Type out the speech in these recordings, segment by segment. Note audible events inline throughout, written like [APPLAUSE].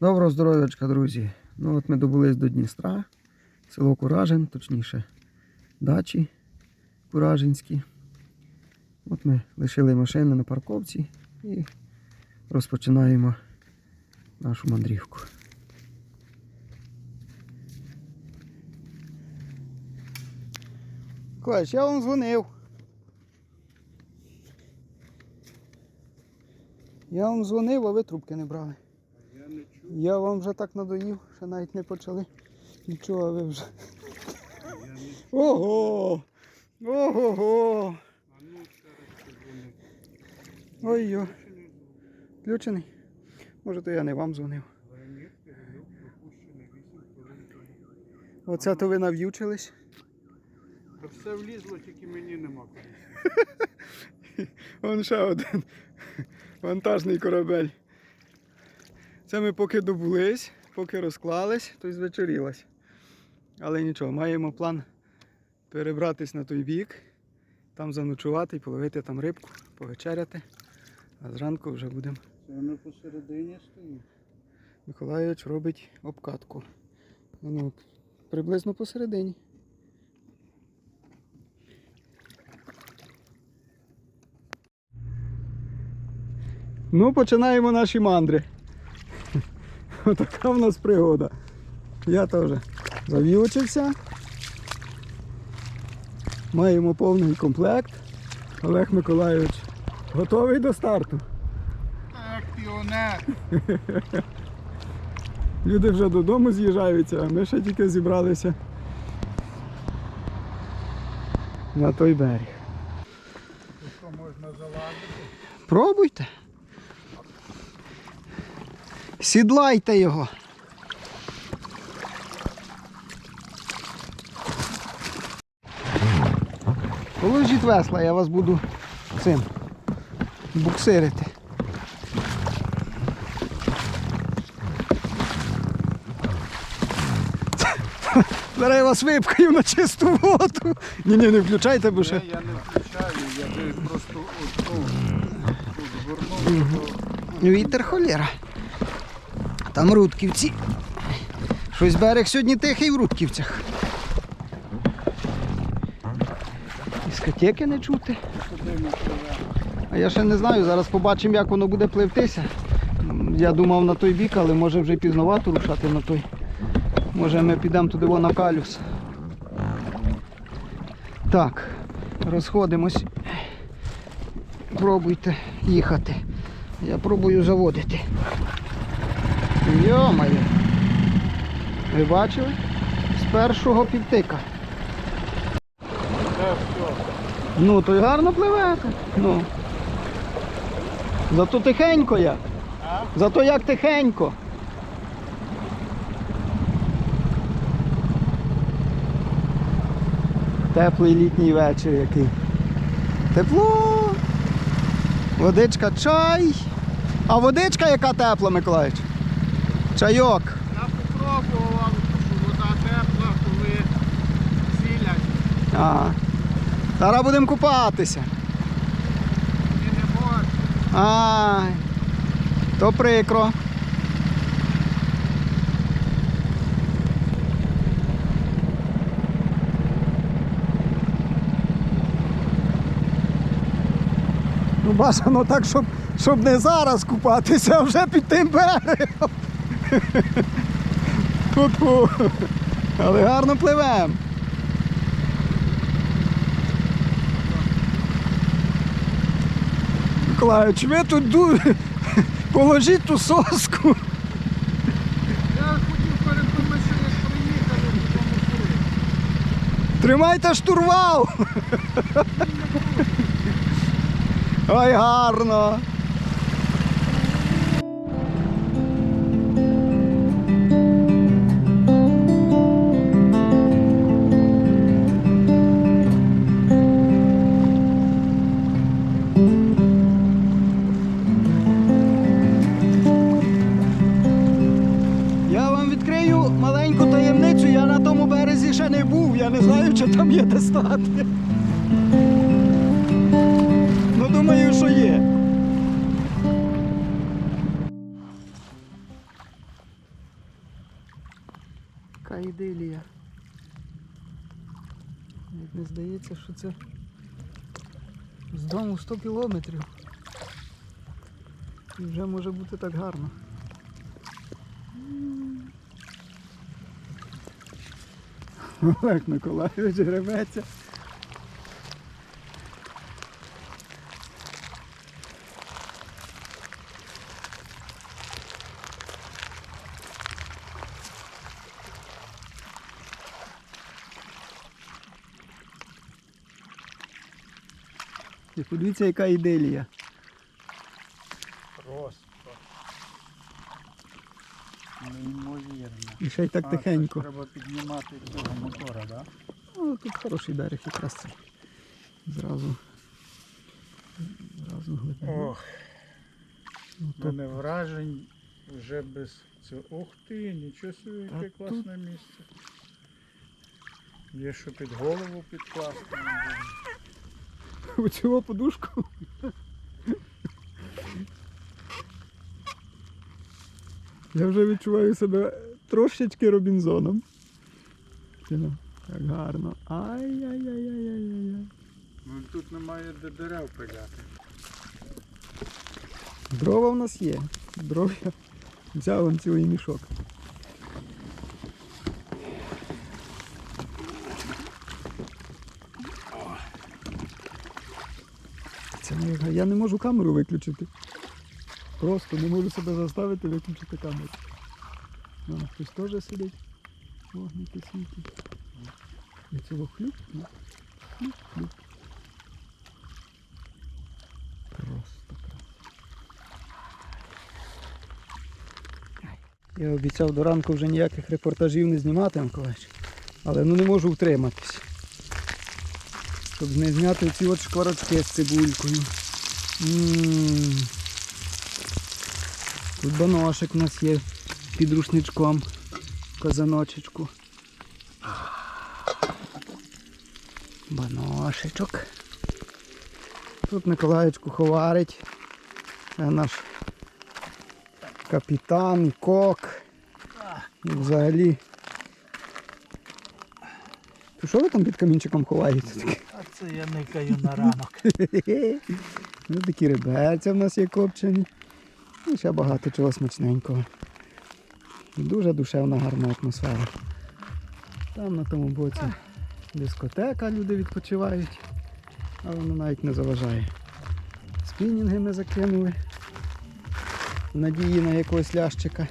Доброго здоров'ячка, друзі. Ну от ми добулись до Дністра, село Куражин, точніше, дачі Куражинські. От ми лишили машини на парковці і розпочинаємо нашу мандрівку. Клач, я вам дзвонив. Я вам дзвонив, а ви трубки не брали. Я вам вже так надоїв, що навіть не почали. Нічого, ви вже. Ого! Не звук? Включений? Може, то я не вам дзвонив. Леонід перейов пропущений 8 хвилин тому. Оце то ви нав'ючились. Та все влізло, тільки мені нема куди. [LAUGHS] Вон ще один вантажний корабель. Це ми поки добулись, поки розклались, то й звечорілось. Але нічого, маємо план перебратись на той бік, там заночувати і половити там рибку, повечеряти. А зранку вже будемо. Це воно посередині стоїть. Миколайович робить обкатку. Ну, приблизно посередині. Ну, починаємо наші мандри. [LAUGHS] Отака в нас пригода. Я теж зав'ючився. Маємо повний комплект. Олег Миколайович готовий до старту. Так, піонер. Люди вже додому з'їжджаються, а ми ще тільки зібралися на той берег. Що можна залазити? Пробуйте. Сідлайте його. Положіть весла, я вас буду цим буксирити. Зараз я вас випкаю на чисту воду. Ні, ні, не включайте, бо ще. Ні, я не включаю, я би просто от, ну, то- Вітер холєра. Там рудківці. Щось берег сьогодні тихий в рудківцях. Дискотеки не чути. А я ще не знаю, зараз побачимо, як воно буде пливтися. Я думав на той бік, але може вже пізновато рушати на той. Може ми підемо туди на калюс. Так, розходимось. Пробуйте їхати. Я пробую заводити. Йо-моє. Ви бачили? З першого півтика. Ну, то й гарно пливете. Ну. Зато тихенько як. Зато як тихенько. Теплий літній вечір який. Тепло. Водичка, чай. А водичка яка тепла, Миколаївич? Чайок. Я попробував, що вода тепла, коли сілять. А. Зараз будемо купатися. Мені не можна. Ай, то прикро. Ну, бажано так, щоб, щоб не зараз купатися, а вже під тим берегом. Ту-ту. Але гарно пливемо. Миколаївич, ви тут ду... положіть ту соску. Я хотів перед тим, що як приїхали, потім. Тримайте штурвал. Ой, гарно. Здається, що це з дому 100 кілометрів. І вже може бути так гарно. Олег Миколаївич гребеться. І подивіться, яка іделія. Просто. Неймовірно. І ще й так А, тихенько. Треба піднімати цього мотора, так? Да? Ну, тут хороший берег якраз це. Зразу. Зразу глибина. Ох, Ну, то мене вражень вже без цього. Ух ти, нічого собі, яке А тут- класне місце. Є що під голову підкласти. [LAUGHS] у цього подушку. Я вже відчуваю себе трошечки Робінзоном. Кіно. Так гарно. Ай-яй-яй-яй-яй-яй. Ну тут немає де дерев пиляти. Дрова в нас є. Дров я взяв вон цілий мішок. Я не можу камеру виключити. Просто не можу себе заставити виключити камеру. Вон хтось теж сидить. Вогники світять. І цього хлюп, хлюп, хлюп. Просто красиво. Я обіцяв до ранку вже ніяких репортажів не знімати, Миколаївич. Але ну не можу втриматись. Щоб не зняти ці от шкварочки з цибулькою. Тут баношик у нас є під рушничком. Казаночечку. Баношечок. Тут Миколаївич куховарить. Це наш капітан, кок. І взагалі. То що ви там під камінчиком ховаєте? А це я никаю на ранок. [LAUGHS] Ну, такі реберця в нас є копчені. І ще багато чого смачненького. Дуже душевна гарна атмосфера. Там на тому боці дискотека, люди відпочивають, а воно навіть не заважає. Спінінги ми закинули. В надії на якогось лящика.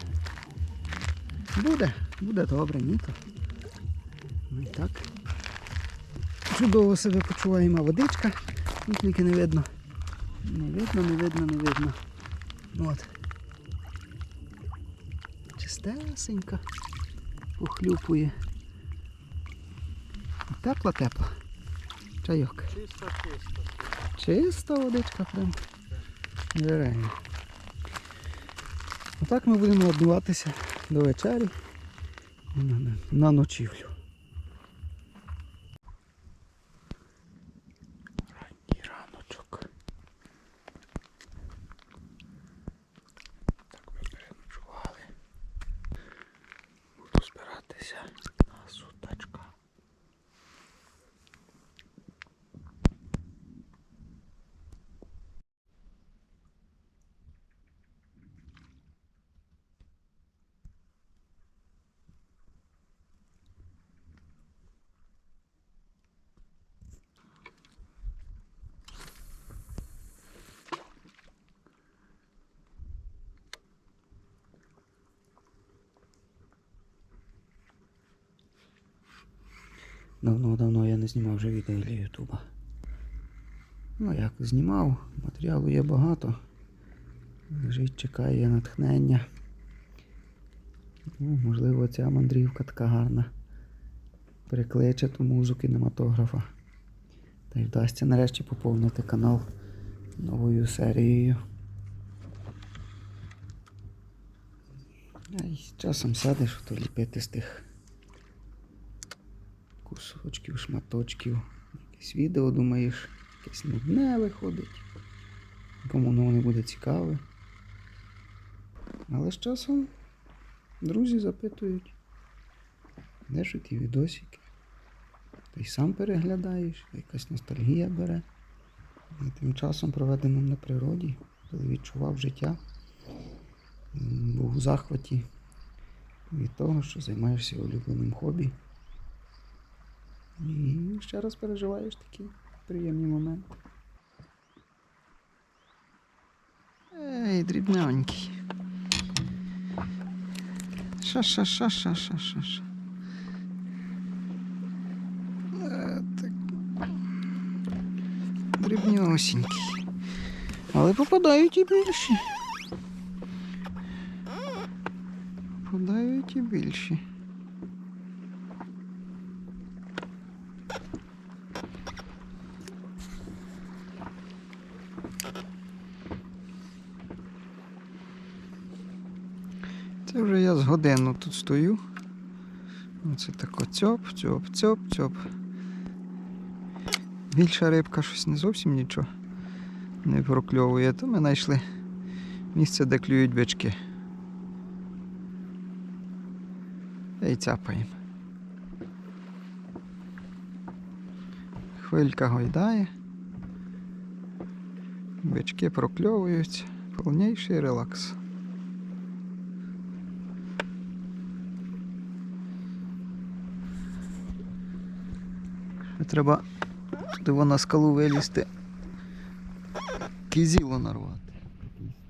Буде, буде добре, ні то. Ми і так. Чудово себе почуваємо, водичка, ну тільки не видно. Не видно, не видно, не видно. От. Чистесенька. Похлюпує. Тепла, тепла. Чайок. Чисто, чисто. Чиста водичка прям. Нереально. Отак ми будемо однуватися до вечері на ночівлю. Давно-давно я не знімав вже відео для Ютуба. Ну як знімав, матеріалу є багато. Лежить, чекає натхнення. Ну, можливо, ця мандрівка така гарна. Перекличе ту музу кінематографа. Та й вдасться нарешті поповнити канал новою серією. А часом сядеш, то ліпити з тих кусочків, шматочків. Якесь відео, думаєш, якесь нудне виходить. Кому воно не буде цікаве. Але з часом друзі запитують. Де ж ті відосики? Ти й сам переглядаєш, якась ностальгія бере. І тим часом проведеним на природі, коли відчував життя, був у захваті від того, що займаєшся улюбленим хобі. І ще раз переживаєш такі приємні моменти. Ей, дрібненький. Ша ша ша ша ша ша ша. Е, так. Дрібнюсінький. Але попадають і більші. Попадають і більші. Це вже я з годину тут стою. Оце тако цьоп, цьоп, цьоп, цьоп. Більша рибка щось не зовсім нічого не прокльовує, то ми знайшли місце, де клюють бички. Та й цяпаємо. Хвилька гойдає. Бички прокльовуються. Повніший релакс. Ще Треба туди во на скалу вилізти. Кізіло нарвати.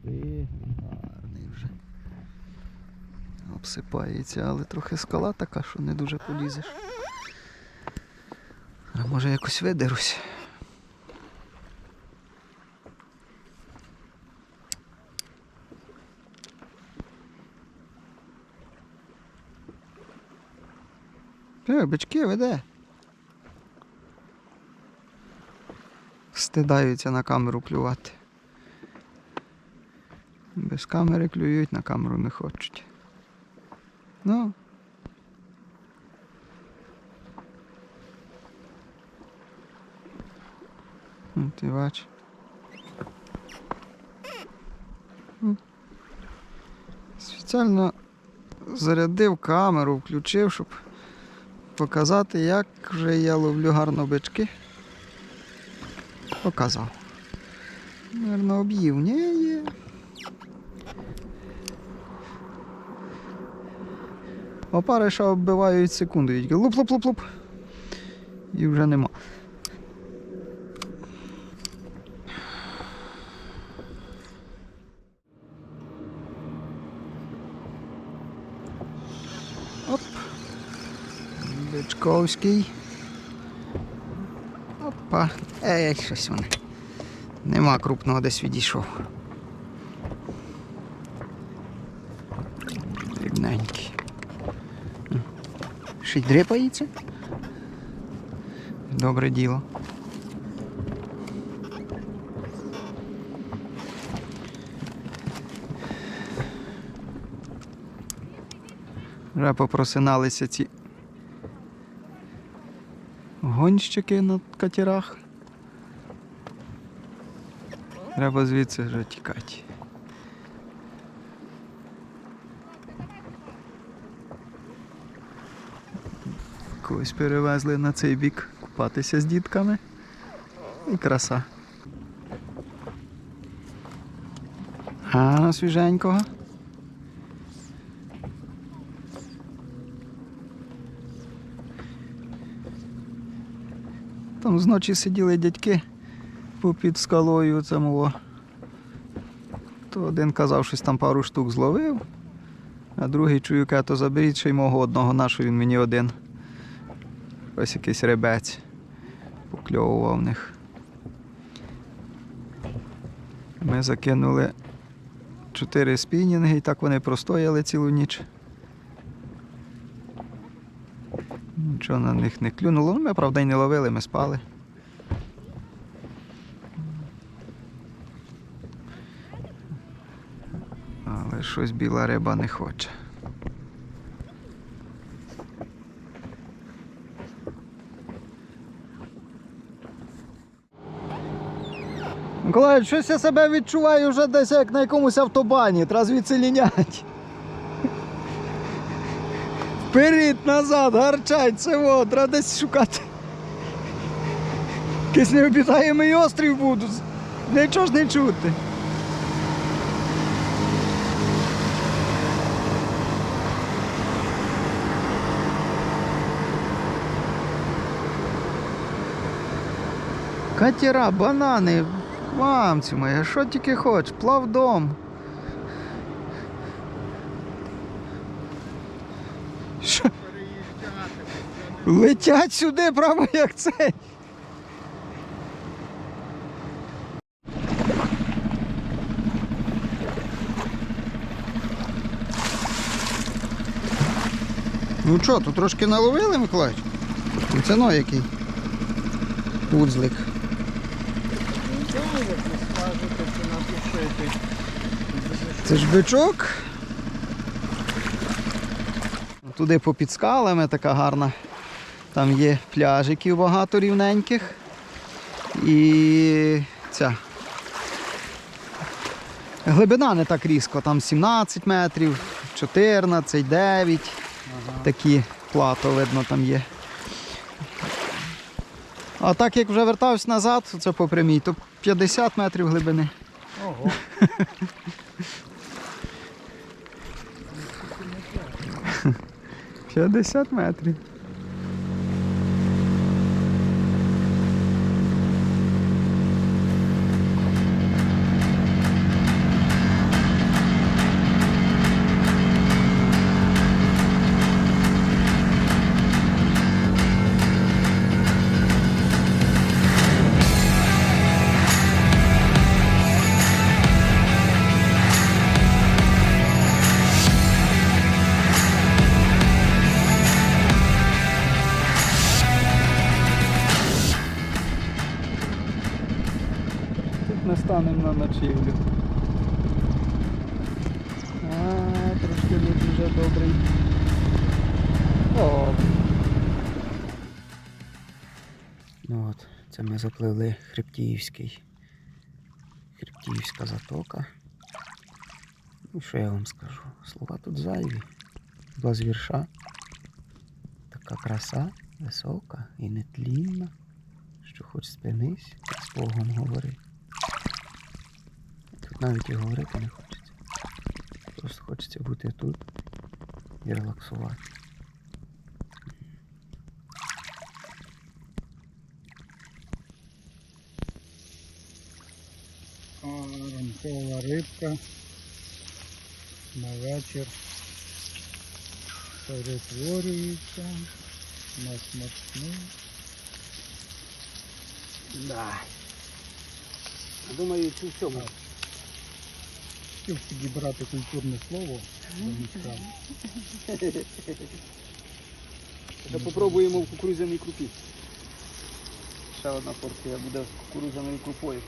Такий гарний вже. Обсипається, але трохи скала така, що не дуже полізеш. А може якось видерусь. Е, бички веде. Стидаються на камеру клювати. Без камери клюють, на камеру не хочуть. Ну. Ну, Ти бач. Спеціально зарядив камеру, включив, щоб показати, як вже я ловлю гарно бички. Показав. Наверно, об'їв. Ні, є. Опариша оббивають секунду. Луп-луп-луп-луп. І вже нема. Оп. Бичковський. Опа. Ей, щось вони. Нема крупного десь відійшов. Дрібненький. М. Ще й дрипається. Добре діло. Вже попросиналися ці гонщики на катерах. Треба звідси вже тікати. Когось перевезли на цей бік купатися з дітками. І краса. А, свіженького. Там зночі сиділи дядьки попід скалою цьому. То один казав, щось там пару штук зловив, а другий чую, то заберіть ще й мого одного, нашу він мені один. Ось якийсь ребець покльовував в них. Ми закинули чотири спінінги і так вони простояли цілу ніч. Нічого на них не клюнуло. Ну, Ми, правда, й не ловили, ми спали. Але щось біла риба не хоче. Миколаївич, щось я себе відчуваю вже десь як на якомусь автобані, треба звідси лінять. Вперед, назад, гарчать, во, треба десь шукати. Якийсь необітаємий острів буду. Нічого ж не чути. Катера, банани, мамці моя, що тільки хоч, плавдом. Що? Летять сюди, прямо як цей. Ну що, тут трошки наловили, Миколаївич? Це який? Узлик. Нічого, як ви скажете, чи напишете. Це ж бичок. Туди попід скалами така гарна. Там є пляжиків багато рівненьких. І ця. Глибина не так різко, там 17 метрів, 14, 9. Такі плато видно там є. А так як вже вертався назад, це по прямій, то 50 метрів глибини. Ого. [LAUGHS] 50 метрів. Ночівлю. А, трошки не дуже добрий. О. Ну от, це ми запливли Хребтіївський. Хребтіївська затока. Ну, що я вам скажу? Слова тут зайві. Без вірша. Така краса, висока і нетлінна, що хоч спинись, з Богом говори. Навіть і говорити не хочеться. Просто хочеться бути тут і релаксувати. А, ранкова рибка на вечір перетворюється на смачну. Да. Думаю, чи в цьому. Хотів підібрати культурне слово. замість Ще попробуємо в кукурудзяній крупі. Ще одна порція буде з кукурудзяною крупою.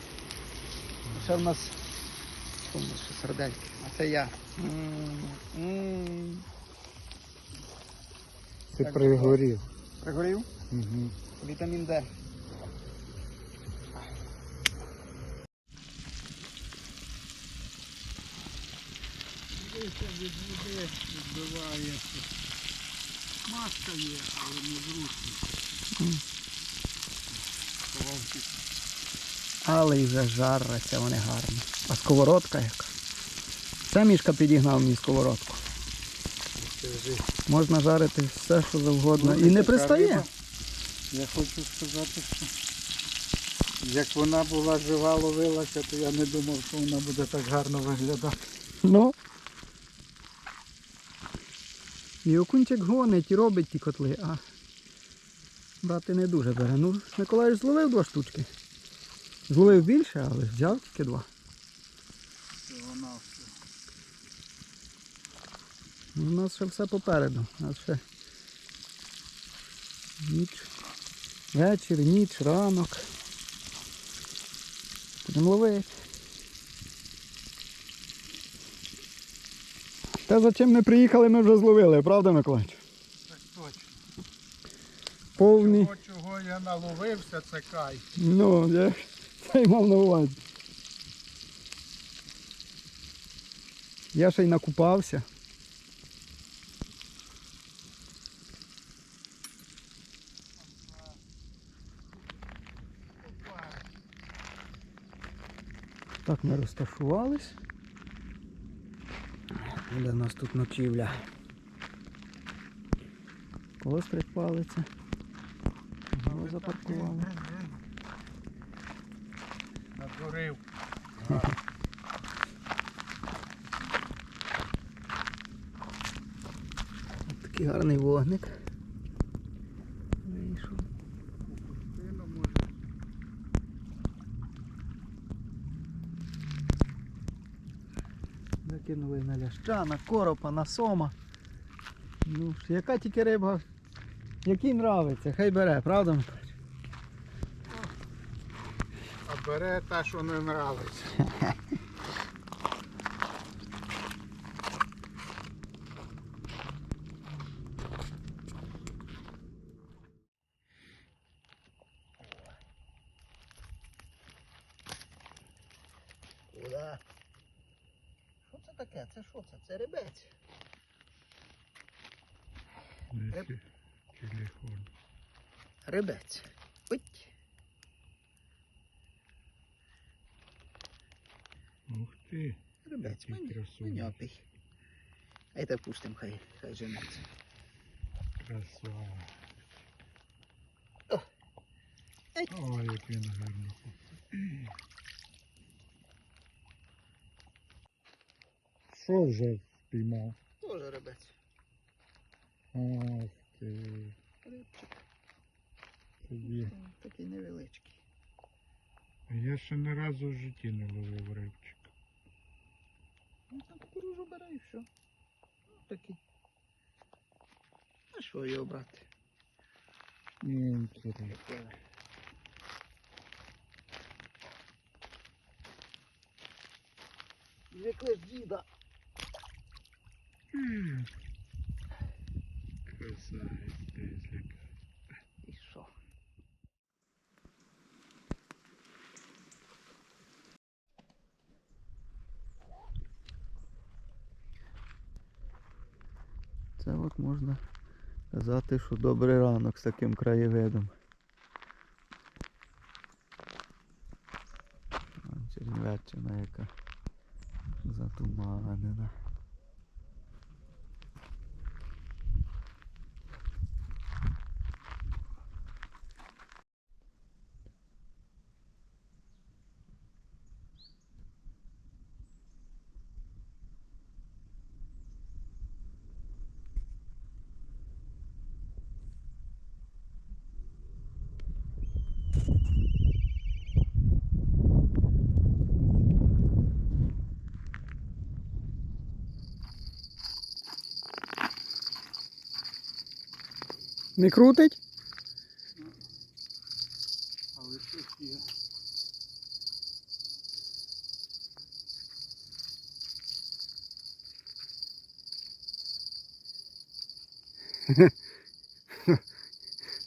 Ще в нас ще сердельки. А це я. Ти пригорів. Пригорів? Угу. Вітамін Д. Дивися від води відбиває. Маска є, але незручно. Ховався. Але і вже жаряться вони гарні. А сковородка яка. Це мішка підігнав мені сковородку. Можна жарити все, що завгодно. Ну, І не пристає. риба. Я хочу сказати, що як вона була жива, ловилася, то я не думав, що вона буде так гарно виглядати. Ну. І окунчик гонить і робить ті котли, а брати не дуже бере. Ну, Миколай зловив два штучки. Зловив більше, але взяв тільки два. Ну, У нас ще все попереду. У нас ще ніч, вечір, ніч, ранок. Будемо ловити. Та за чим ми приїхали, ми вже зловили, правда, Миколаївич? Так точно. Повний... Того, чого я наловився, це кай. Ну, я це й мав на увазі. Я ще й накупався. Так ми розташувались. Де у нас тут ночівля? Острик палиться. Його запаркували. Натворив. Такий гарний вогник. Вийшов. Закинули на ляща, на коропа, на сома. Ну, яка тільки риба, який нравиться, хай бере, правда? А бере та, що не нравиться. [LAUGHS] таке? Це що це? Це рибець. Несі телефон. Рибець. Уть. Ух ти. Рибець. Маньопий. А це пустим, хай, хай женеться. Красава. Ой, як він гарно. Що вже впіймав? Тоже рибець. Ах ти. Рибчик. Тобі. Такий невеличкий. Я ще не разу в житті не ловив рибчик. Ну там кукурузу бере і все. Ну, такий. А що його брати? Ну, інтересно. Звикли ж діда. Красавець, десь І що? Це от можна казати, що добрий ранок з таким краєвидом. Не крутить? Але щось є.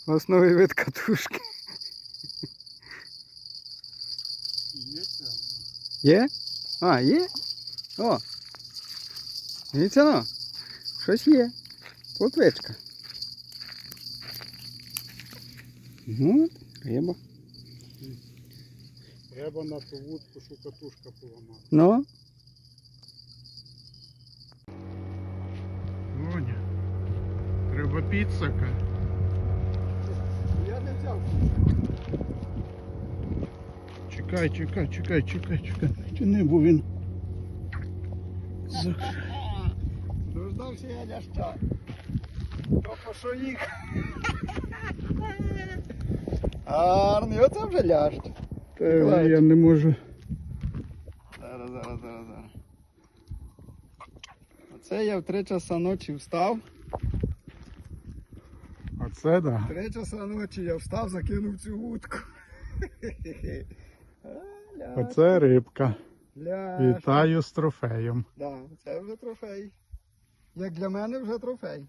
Основний вид катушки. Є там. Є? А, є? О! Дивіться ну. Щось є. Плотвичка. Ну, от, риба. Треба на ту вудку, що катушка поламала. Ну, Воня. Треба підсака. я не взяв. Чекай, чекай, чекай, чекай, чекай. Тяни, бо він. За- Дождався я ляща. Тільки що їх. Гарний, оце вже лящ. Та я не можу. Зараз, зараз, зараз, зараз. Оце я в 3 часа ночі встав. Оце да. Три часа ночі я встав, закинув цю вудку. [LAUGHS] А, Оце рибка. лящ. Вітаю з трофеєм. Да, це вже трофей. Як для мене вже трофей.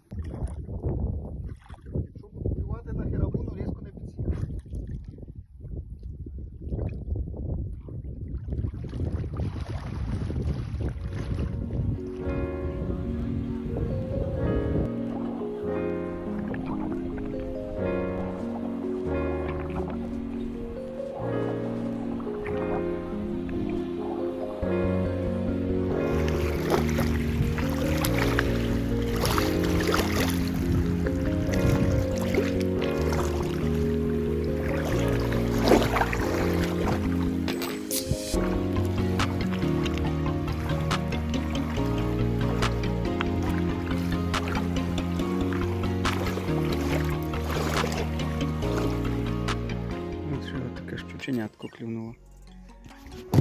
Клюнуло.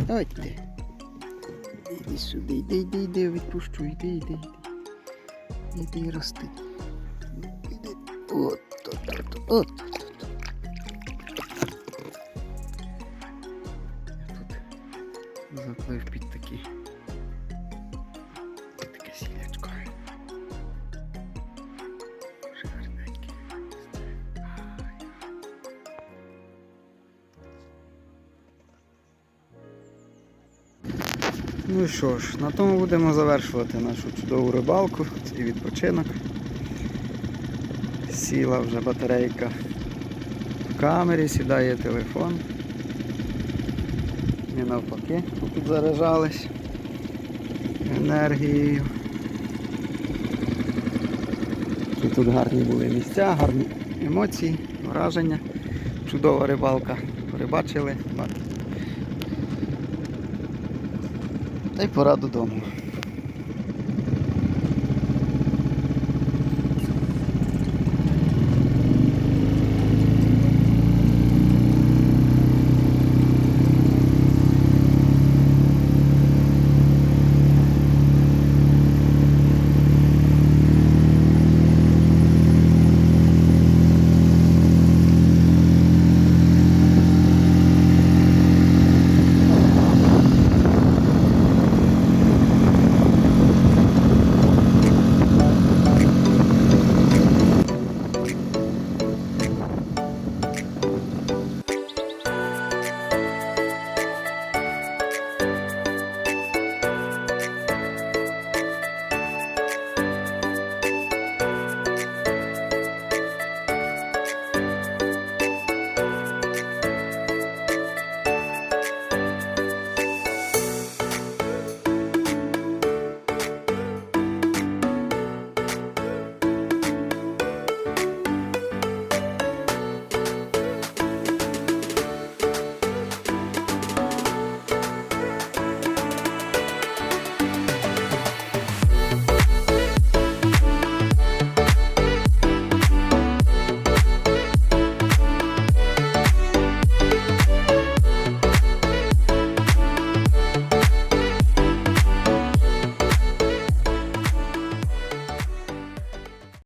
Ой ти. Іди сюди, йди, йди, йди, відпущу, йди, йди, йди. Іди рости. Іди. От, от, от, от. Що ж, на тому будемо завершувати нашу чудову рибалку, цей відпочинок. Сіла вже батарейка в камері, сідає телефон. І навпаки, підзаражались енергією. І тут гарні були місця, гарні емоції, враження. Чудова рибалка. Порибачили. Та й пора додому.